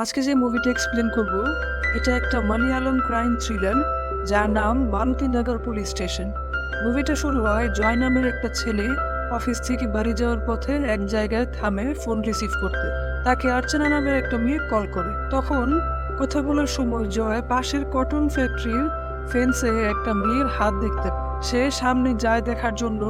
আজকে যে মুভিটা এক্সপ্লেন করব, এটা একটা মালয়ালম ক্রাইম থ্রিলার যার নাম বালতিনগর পুলিশ স্টেশন মুভিটা শুরু হয় জয় নামের একটা ছেলে অফিস থেকে বাড়ি যাওয়ার পথে এক জায়গায় থামে ফোন রিসিভ করতে। তাকে অর্চনা নামের একটা মেয়ে কল করে। তখন কথা বলার সময় জয় পাশের কটন ফ্যাক্টরির ফেন্সে একটা মেয়ের হাত দেখতে পায়। সে সামনে যায় দেখার জন্য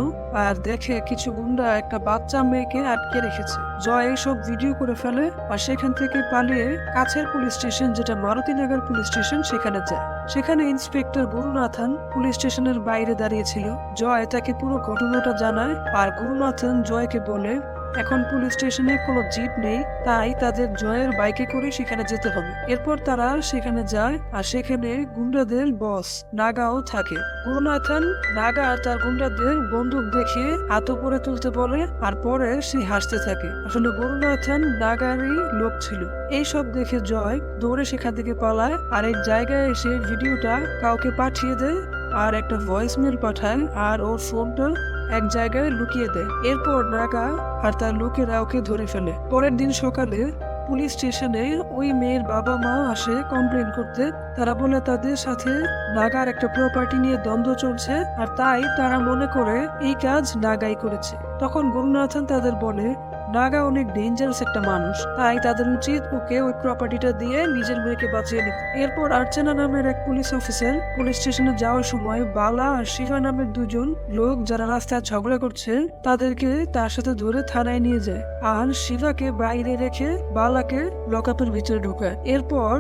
আর দেখে কিছু গুন্ডা একটা বাচ্চা মেয়েকে আটকে রেখেছে। জয় এইসব ভিডিও করে ফেলে আর সেখান থেকে পালিয়ে কাছের পুলিশ স্টেশন, যেটা মারুতিনগর পুলিশ স্টেশন, সেখানে যায়। সেখানে ইন্সপেক্টর গুরুনাথন পুলিশ স্টেশনের বাইরে দাঁড়িয়েছিল জয় তাকে পুরো ঘটনাটা জানায় আর গুরুনাথন জয়কে বলে এখন পুলিশ স্টেশনে কোনো জিপ নেই, তাই তাদের জয়ের বাইকে করে সেখানে যেতে হবে। এরপর তারা সেখানে যায়, আর সেখানে গুন্ডাদের বস নাগাও থাকে। গুরুনাথন নাগা তার গুন্ডাদের বন্দুক দেখিয়ে হাত উপরে তুলতে বলে, আর পরে সে হাসতে থাকে। আসলে গুরুনাথন নাগারই লোক ছিল। এই সব দেখে জয় দৌড়ে সেখান থেকে পালায়, আর এক জায়গায় এসে ভিডিওটা কাউকে পাঠিয়ে দেয়, আর একটা ভয়েস মেল পাঠায়, আর ওর ফোনটা এক জায়গায় লুকিয়ে দেয় এরপর নাগা আর তার লোকেরা ওকে ধরে ফেলে। পরের দিন সকালে পুলিশ স্টেশনে ওই মেয়ের বাবা মা আসে কমপ্লেন করতে। তারা বলে, তাদের সাথে নাগার একটা প্রপার্টি নিয়ে দ্বন্দ্ব চলছে, আর তাই তারা মনে করে এই কাজ নাগাই করেছে। তখন গুরুনাথন তাদের বলে নাগা অনেক ডেঞ্জারাস একটা মানুষ, তাই তাদের উচিত ওকে ওই প্রপার্টিটা দিয়ে নিজের মেয়েকে বাঁচিয়ে নিতে। এরপর আর্চনা নামের এক পুলিশ অফিসার পুলিশ স্টেশনে যাওয়ার সময় বালা আর শিবা নামের দুজন লোক যারা রাস্তায় ঝগড়া করছে, তাদেরকে তার সাথে ধরে থানায় নিয়ে যায়। আর শিবাকে বাইরে রেখে বালাকে লকআপের ভিতরে ঢোকায়। এরপর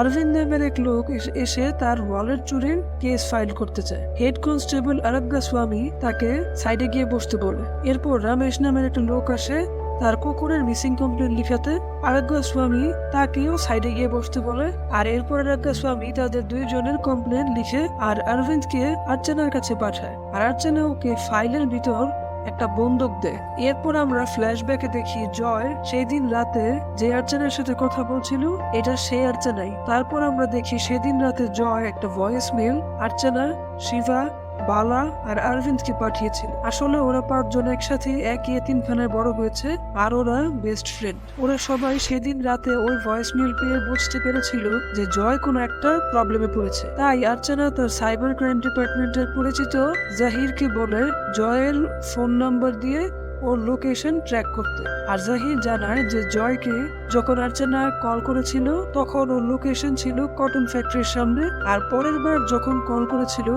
অরবিন্দ নামের এক লোক এসে তার ওয়ালেট চুরির কেস ফাইল করতে চায়। হেড কনস্টেবল আরব্গা স্বামী তাকে সাইডে গিয়ে বসতে বলে। এরপর রমেশ নামের একটা লোক আসে তার কুকুরের মিসিং কমপ্লেন লিখাতে আরোগ্য স্বামী তাকেও সাইডে গিয়ে বসতে বলে। আর এরপর আরোগ্য স্বামী তাদের দুইজনের কমপ্লেন লিখে আর অরবিন্দকে আর্চনার কাছে পাঠায়। আর আর্চনা ওকে ফাইলের ভিতর একটা বন্দুক দেয়। এরপর আমরা ফ্ল্যাশব্যাকে দেখি জয় সেই দিন রাতে যে আর্চনার সাথে কথা বলছিল, এটা সেই আর্চনাই। তারপর আমরা দেখি সেদিন রাতে জয় একটা ভয়েস মেল আর্চনা শিবা বালা আর অরবিন্দকে পাঠিয়েছিল। আসলে ওরা পাঁচজন একসাথে এক এতিমখানায় বড় হয়েছে আর ওরা বেস্ট ফ্রেন্ড ওরা সবাই সেদিন রাতে ওই ভয়েস মেল পেয়ে বুঝতে পেরেছিল যে জয় কোনো একটা প্রবলেমে পড়েছে। তাই আর্চনা তার সাইবার ক্রাইম ডিপার্টমেন্টের পরিচিত জাহিরকে বলে জয়ের ফোন নাম্বার দিয়ে ওর লোকেশন ট্র্যাক করতে। আর জাহির জানায় যে জয়কে যখন আর্চনা কল করেছিল, তখন ওর লোকেশন ছিল কটন ফ্যাক্টরির সামনে। আর পরের বার যখন কল করেছিল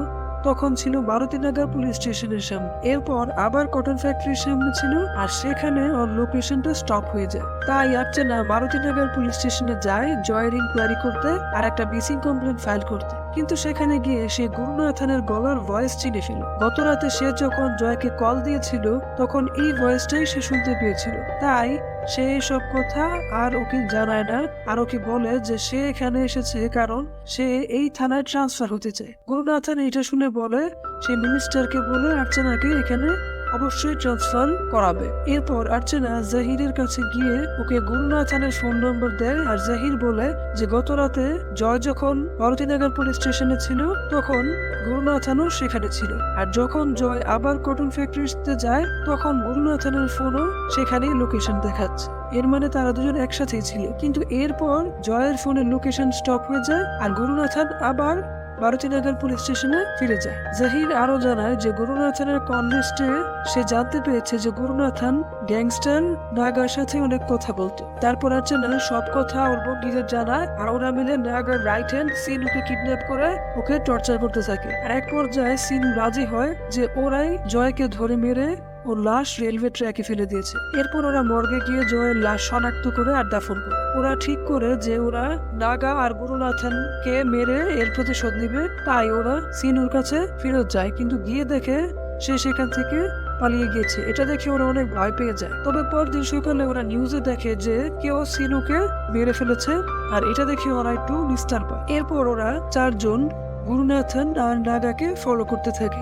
তখন ছিল ভারতীনগর পুলিশ স্টেশনের সামনে। এরপর আবার কটন ফ্যাক্টরির সামনে ছিল আর সেখানে ওর লোকেশনটা স্টপ হয়ে যায়। তাই আর্চনা ভারতীনগর পুলিশ স্টেশনে যায়, জয়ের ইনকোয়ারি করতে আর একটা মিসিং কমপ্লেন ফাইল করতে। কিন্তু সেখানে গিয়ে সে গুরুনাথনের গলার ভয়েস চিনে ফেল গত রাতে সে যখন জয়কে কল দিয়েছিল, তখন এই ভয়েসটাই সে শুনতে পেয়েছিল। তাই সে সব কথা আর ওকে জানায় না। আর ওকে বলে যে সে এখানে এসেছে কারণ সে এই থানায় ট্রান্সফার হতে চায়। গুরুনাথন এটা শুনে বলে, সে মিনিস্টারকে বলে আর্চনাকে এখানে অবশ্যই ট্রান্সফার করাবে। এরপর আর্চনা জাহিরের কাছে গিয়ে ওকে গুরুনাথনের ফোন নম্বর দেয় আর জাহির বলে যে গত রাতে জয় যখন ভারতীনগর পুলিশ স্টেশনে ছিল, তখন গুরুনাথনও সেখানে ছিল। আর যখন জয় আবার কটন ফ্যাক্টরিতে যায়, তখন গুরুনাথনের ফোনও সেখানেই লোকেশন দেখাচ্ছে। এর মানে তারা দুজন একসাথেই ছিল। কিন্তু এরপর জয়ের ফোনের লোকেশন স্টপ হয়ে যায় আর গুরুনাথান আবার ভারতীনগর পুলিশ স্টেশনে ফিরে যায়। জাহির আরও জানায় যে গুরুনাথনের কল লিস্টে সে জানতে পেরেছে যে গুরুনাথন গ্যাংস্টার নাগার সাথে অনেক কথা বলতো। তারপর আর্চনা সব কথা ওর বন্ধুদের জানায় আর ওরা মিলে নাগার রাইট হ্যান্ড সিনুকে কিডন্যাপ করে ওকে টর্চার করতে থাকে। আর এক পর্যায়ে সিনু রাজি হয় যে ওরাই জয়কে ধরে মেরে ওর লাশ রেলওয়ে ট্র্যাকে ফেলে দিয়েছে। এরপর ওরা মর্গে গিয়ে জয়ের লাশ শনাক্ত করে আর দাফন করে ওরা ঠিক করে যে ওরা নাগা আর গুরুনাথনকে মেরে এর প্রতিশোধ নিবে, তাই ওরা সিনুর কাছে ফেরত যায়, কিন্তু গিয়ে দেখে সে সেখান থেকে পালিয়ে গিয়েছে। এটা দেখে ওরা অনেক ভয় পেয়ে যায়। তবে পরদিন সকালে ওরা নিউজে দেখে যে কেউ সিনুকে মেরে ফেলেছে, আর এটা দেখে ওরা একটু নিস্তার পায়। এরপর ওরা চারজন গুরুনাথন আর নাগাকে ফলো করতে থাকে।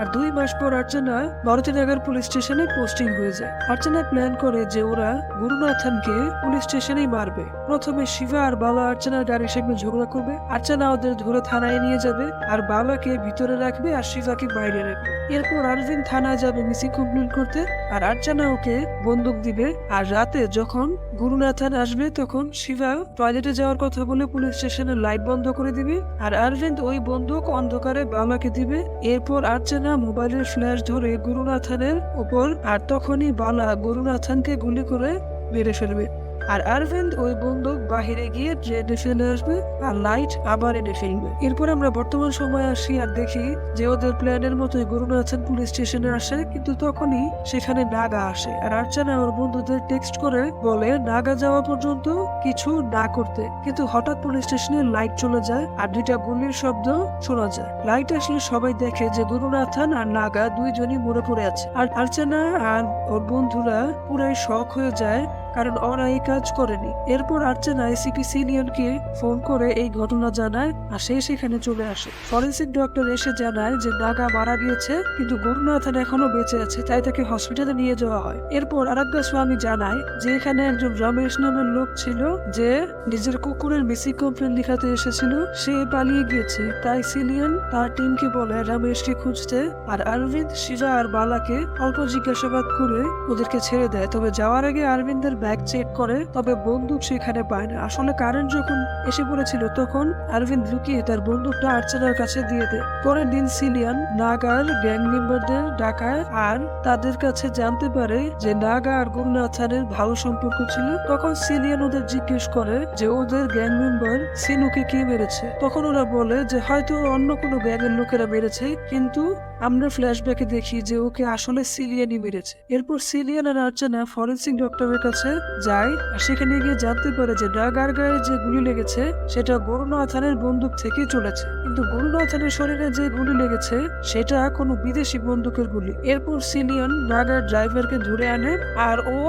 আর দুই মাস পর অর্চনা ভারতীনগর পুলিশ স্টেশনে পোস্টিং হয়ে যায়। অর্চনা প্ল্যান করে যে ওরা গুরুনাথনকে পুলিশ স্টেশনেই মারবে। প্রথমে শিবা আর বালা অর্চনার গাড়ির সঙ্গে ঝগড়া করবে। অর্চনা ওদের ধরে থানায় নিয়ে যাবে আর বাবাকে ভিতরে রাখবে আর শিবাকে বাইরে রাখবে। এরপর আরভিন থানায় যাবে মিসিং কমপ্লেন করতে আর অর্চনা ওকে বন্দুক দিবে। আর রাতে যখন গুরুনাথন আসবে তখন শিবা টয়লেটে যাওয়ার কথা বলে পুলিশ স্টেশনের লাইট বন্ধ করে দিবে। আর অরবিন্দ ওই বন্দুক অন্ধকারে বাবাকে দিবে। এরপর আর্চনা মোবাইলের ফ্ল্যাশ ধরে গুরুনাথানের ওপর আর তখনই বালা গুরুনাথানকে গুলি করে মেরে ফেলবে। আর অরবিন্দ ওই বন্দুক বাহিরে গিয়ে ট্রেনে ফেলে আসবে আর লাইট আবার এনে ফেলবে। এরপর আমরা বর্তমান সময়ে আসি আর দেখি যে ওদের প্ল্যানের মতোই গুরুনাথন পুলিশ স্টেশনে আসে, কিন্তু তখনই সেখানে নাগা আসে। আর আর্চানা ওর বন্ধুদের টেক্সট করে বলে, নাগা যাওয়া পর্যন্ত কিছু না করতে। কিন্তু হঠাৎ পুলিশ স্টেশনে লাইট চলে যায় আর দুইটা গুলির শব্দ শোনা যায়। লাইট আসলে সবাই দেখে যে গুরুনাথন আর নাগা দুইজনই মরে পড়ে আছে। আর আর্চানা আর ওর বন্ধুরা পুরাই শখ হয়ে যায় কারণ ওরা এই কাজ করেনি। এরপর আর্চনা এসিপি সিনিয়রকে ফোন করে এই ঘটনা জানায় আর সে সেখানে চলে আসে। ফরেন্সিক ডক্টর এসে জানায় যে নাগা মারা গিয়েছে, কিন্তু গুরুনাথন এখনও বেঁচে আছে, তাই তাকে হসপিটালে নিয়ে যাওয়া হয়। এরপর আরাধ্যা স্বামী জানায় যে এখানে একজন রমেশ নামের লোক ছিল, যে নিজের কুকুরের মিসিং কমপ্লেন লিখাতে এসেছিল, সে পালিয়ে গিয়েছে। তাই সিলিয়ন তার টিমকে বলে রমেশকে খুঁজতে আর অরবিন্দ, শিরা আর বালাকে অল্প জিজ্ঞাসাবাদ করে ওদেরকে ছেড়ে দেয়। তবে যাওয়ার আগে অরবিন্দের ব্যাগ চেক করে, তবে বন্দুক সেখানে পায় না। আসলে কারেন্ট যখন এসে পড়েছিল, তখন অরবিন্দ লুকিয়ে তার বন্দুকটা আর্চানার কাছে দিয়ে দেয়। পরের দিন সিলিয়ান, নাগার গ্যাং মেম্বারদের ডাকায় আর তাদের কাছে জানতে পারে যে নাগা আর গুরুনাথানের ভালো সম্পর্ক ছিল। তখন সিলিয়ান ওদের জিজ্ঞেস করে যে ওদের গ্যাং মেম্বার সিনুকে কে মেরেছে? তখন ওরা বলে যে হয়তো অন্য কোনো গ্যাংয়ের লোকেরা মেরেছে, কিন্তু আমরা ফ্ল্যাশব্যাকে দেখি যে ওকে আসলে সিলিয়ানই মেরেছে। এরপর সিলিয়ান আর আর্চনা ফরেন্সিক ডক্টরের কাছে যায় আর সেখানে গিয়ে জানতে পারে যে ডাগার গায়ে যে গুলি লেগেছে, সেটা গরুনাথানের বন্দুক থেকে চলেছে। কিন্তু গরুনাথানের শরীরে যে গুলি লেগেছে, সেটা কোনো বিদেশি বন্দুকের গুলি। এরপর সিলিয়ন নাগার ড্রাইভারকে ধরে আনে আর ও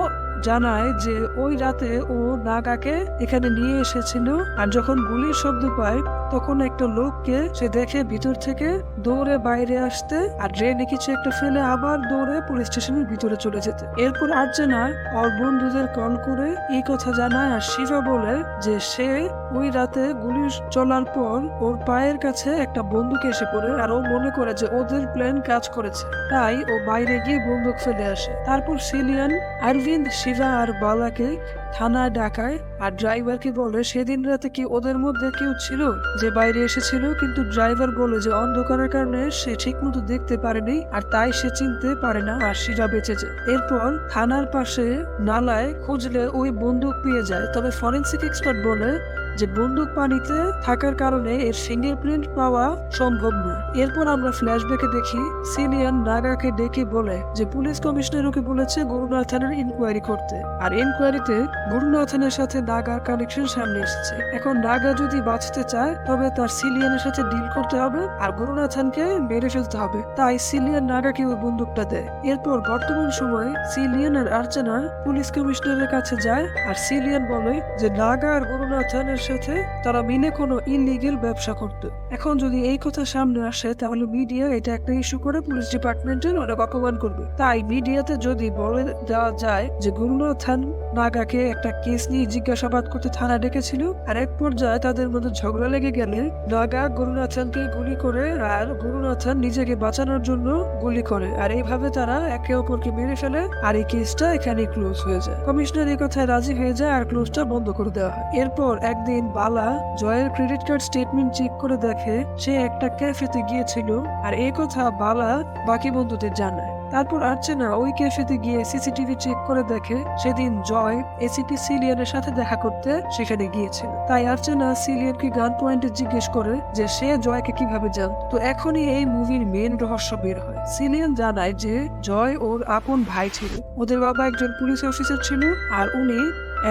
জানায় যে ওই রাতে ও নাগাকে এখানে নিয়ে এসেছিল। আর যখন গুলির শব্দ পায় তখন একটা লোককে সে দেখে ভিতর থেকে দৌড়ে বাইরে আসতে আর ড্রেনে কিছু একটা ফেলে আবার দৌড়ে পুলিশ স্টেশনের ভিতরে চলে যেতে। এরপর আর্চনা ওর বন্ধুদের কল করে এই কথা জানায় আর শিবা বলে যে সে ওই রাতে গুলি চলার পর ওর পায়ের কাছে একটা বন্দুক এসে পড়ে আর ও মনে করে যে ওদের প্ল্যান কাজ করেছে। তাই ও বাইরে গিয়ে বন্দুক ফেলে আসে। তারপর সিলিয়ান অরবিন্দ শিবা আর বালাকে থানায় ডাকায় আর ড্রাইভারকে বলে, সেদিন রাতে কি ওদের মধ্যে কেউ ছিল যে বাইরে এসেছিল? কিন্তু ড্রাইভার বলে যে অন্ধকারের কারণে সে ঠিকমতো দেখতে পারেনি আর তাই সে চিনতে পারে না আর শিরা বেঁচে এরপর থানার পাশে নালায় খুঁজলে ওই বন্দুক পেয়ে যায়। তবে ফরেন্সিক এক্সপার্ট বলে যে বন্দুক পানিতে থাকার কারণে এর ফিঙ্গারপ্রিন্ট পাওয়া সম্ভব না। এরপর আমরা ফ্ল্যাশব্যাকে দেখি সিলিয়ান নাগাকে ডেকে বলে যে পুলিশ কমিশনার ওকে বলেছে গুরুনাথনের ইনকোয়ারি করতে। আর ইনকোয়ারিতে গুরুনাথনের সাথে নাগার কানেকশন সামনে এসেছে। এখন নাগা যদি বাঁচতে চায়, তবে তার সিলিয়ানের সাথে ডিল করতে হবে আর গুরুনাথনকে মেরে ফেলতে হবে। তাই সিলিয়ান নাগাকে ওই বন্দুকটা দেয়। এরপর বর্তমান সময়ে সিলিয়ান আর আর্চনা পুলিশ কমিশনারের কাছে যায় আর সিলিয়ান বলে যে নাগা আর গুরুনাথনের সাথে তারা মিলে কোনো ইলিগেল ব্যবসা করতো। এখন যদি এই কথা সামনে আসে, তাহলে মিডিয়া এটা একটা ইস্যু করে পুলিশ ডিপার্টমেন্টের অনেক অপমান করবে। তাই মিডিয়াতে যদি বলে দেওয়া যায় যে গুরুনাথন নাগাকে একটা কেস নিয়ে জিজ্ঞাসাবাদ করতে থানা ডেকেছিল, আর এক পর্যায়ে তাদের মধ্যে ঝগড়া লেগে গেলে নাগা গুরুনাথনকে গুলি করে আর গুরুনাথন নিজেকে বাঁচানোর জন্য গুলি করে। আর এইভাবে তারা একে অপরকে মেরে ফেলে, আর এই কেসটা এখানে ক্লোজ হয়ে যায়। কমিশনার এই কথায় রাজি হয়ে যায় আর ক্লোজটা বন্ধ করে দেওয়া হয়। এরপর একদিন বালা জয়ের ক্রেডিট কার্ড স্টেটমেন্ট চেক করে দেখে সে একটা ক্যাফেতে গিয়েছিল আর এই কথা বালা বাকি বন্ধুদের জানায়। তারপর আর্চনা ওই ক্যাফেতে গিয়ে সিসিটিভি চেক করে দেখে সেদিন জয় এসিপি সিলিয়নের সাথে দেখা করতে সেখানে গিয়েছিল। তাই আর্চনা সিলিয়নকে গান পয়েন্টে জিজ্ঞেস করে যে সে জয়কে কীভাবে জান তো এখনই এই মুভির মেন রহস্য বের হয়। সিলিয়ন জানায় যে জয় ওর আপন ভাই ছিল। ওদের বাবা একজন পুলিশ অফিসার ছিল আর উনি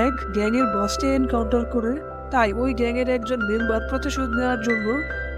এক গ্যাংয়ের বসকে এনকাউন্টার করে তাই ওই গ্যাংয়ের একজন মেম্বার প্রতিশোধ নেওয়ার জন্য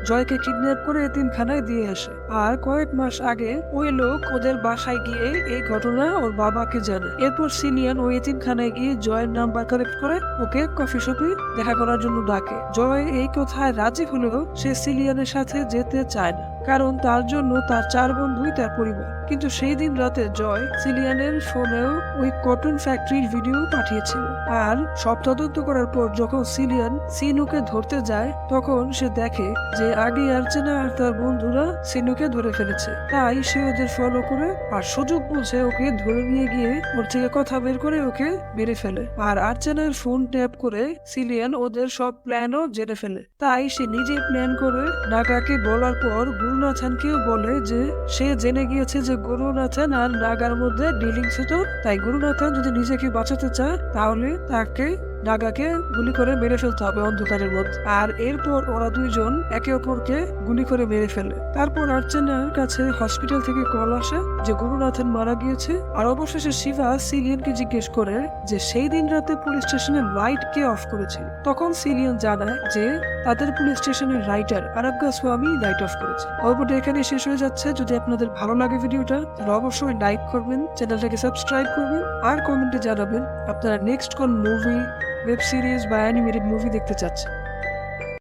জয়কে কিডন্যাপ করে এতিমখানায় দিয়ে আসে। আর কয়েক মাস আগে ওই লোক ওদের বাসায় গিয়ে এই ঘটনা ওর বাবাকে জানে। এরপর সিলিয়ান ওই এতিমখানায় গিয়ে জয়ের নাম্বার কালেক্ট করে ওকে কফি শপে দেখা করার জন্য ডাকে। জয় এই কথায় রাজি হলেও সে সিলিয়ানের সাথে যেতে চায় না, কারণ তার জন্য তার চার বন্ধুই তার পরিবার। কিন্তু সেই দিন রাতে জয় সিলিয়ানের ফোনেও ওই কটন ফ্যাক্টরির ভিডিও পাঠিয়েছিল। আর সব তদন্ত করার পর যখন সিলিয়ান সিনুকে ধরতে যায়, তখন সে দেখে যে আগে আর্চেনা আর তার বন্ধুরা সিনুকে ধরে ফেলেছে। তাই সে ওদের ফলো করে আর সুযোগ বুঝে ওকে ধরে নিয়ে গিয়ে ওর থেকে কথা বের করে ওকে মেরে ফেলে। আর আর্চেনার ফোন ট্যাপ করে সিলিয়ান ওদের সব প্ল্যানও জেনে ফেলে। তাই সে নিজে প্ল্যান করে নাগাকে বলার পর গুরুনাথানকেও বলে যে, সে জেনে গিয়েছে যে গুরুনাথন আর নাগার মধ্যে ডিলিংস হতো তাই গুরুনাথন যদি নিজেকে বাঁচাতে চায়, তাহলে তাকে নাগাকে গুলি করে মেরে ফেলতে হবে অন্ধকারের মধ্যে। আর এরপর ওরা দুইজন একে অপরকে গুলি করে মেরে ফেলে। তারপর আর্চেনার কাছে হসপিটাল থেকে কল আসে যে গুরুনাথন মারা গিয়েছে। আর অবশেষে শিবা সিলিয়নকে জিজ্ঞেস করে যে সেই দিন রাতে পুলিশ স্টেশনের লাইট কে অফ করেছে? তখন সিলিয়ন জানায় যে তাদের পুলিশ স্টেশনের রাইটার আরাগ্গা স্বামী লাইট অফ করেছে। গল্পটা এখানে শেষ হয়ে যাচ্ছে। যদি আপনাদের ভালো লাগে ভিডিওটা, তাহলে অবশ্যই লাইক করবেন, চ্যানেলটাকে সাবস্ক্রাইব করবেন, আর কমেন্টে জানাবেন আপনারা নেক্সট কোন মুভি ওয়েব সিরিজ বা অ্যানিমেটেড মুভি দেখতে চাচ্ছেন